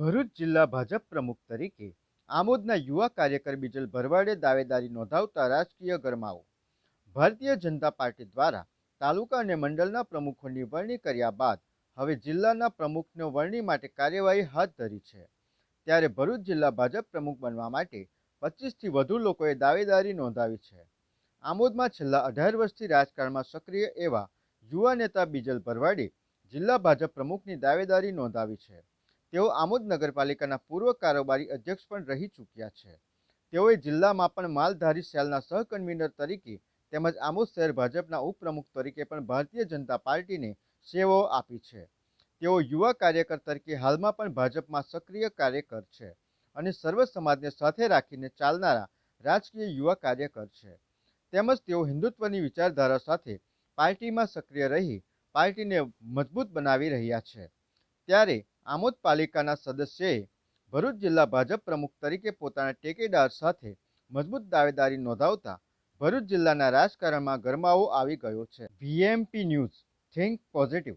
ભરૂચ જિલ્લા ભાજપ પ્રમુખ તરીકે આમોદના યુવા કાર્યકર બીજલ ભરવાડે દાવેદારી નોંધાવતા રાજકીય ગરમાવો. ભારતીય જનતા પાર્ટી દ્વારા તાલુકા અને મંડળના પ્રમુખોની વરણી કર્યા બાદ હવે જિલ્લાના પ્રમુખને વરણી માટે કાર્યવાહી હાથ ધરી છે. ત્યારે ભરૂચ જિલ્લા ભાજપ પ્રમુખ બનવા માટે પચીસથી વધુ લોકોએ દાવેદારી નોંધાવી છે. આમોદમાં છેલ્લા અઢાર વર્ષથી રાજકારણમાં સક્રિય એવા યુવા નેતા બીજલ ભરવાડે જિલ્લા ભાજપ પ્રમુખની દાવેદારી નોંધાવી છે. તેઓ આમોદ નગરપાલિકાના પૂર્વ કારોબારી અધ્યક્ષ પણ રહી ચૂક્યા છે. તેઓએ જિલ્લામાં પણ માલધારી સેલના સહકન્વીનર તરીકે તેમજ આમોદ શહેર ભાજપના ઉપપ્રમુખ તરીકે પણ ભારતીય જનતા પાર્ટીને સેવાઓ આપી છે. તેઓ યુવા કાર્યકર તરીકે હાલમાં પણ ભાજપમાં સક્રિય કાર્યકર છે અને સર્વ સમાજને સાથે રાખીને ચાલનારા રાજકીય યુવા કાર્યકર છે. તેમજ તેઓ હિન્દુત્વની વિચારધારા સાથે પાર્ટીમાં સક્રિય રહી પાર્ટીને મજબૂત બનાવી રહ્યા છે. ત્યારે આમોદ પાલિકાના સદસ્યએ ભરૂચ જિલ્લા ભાજપ પ્રમુખ તરીકે પોતાના ટેકેદાર સાથે મજબૂત દાવેદારી નોંધાવતા ભરૂચ જિલ્લાના રાજકારણમાં ગરમાવો આવી ગયો છે. VMP news think positive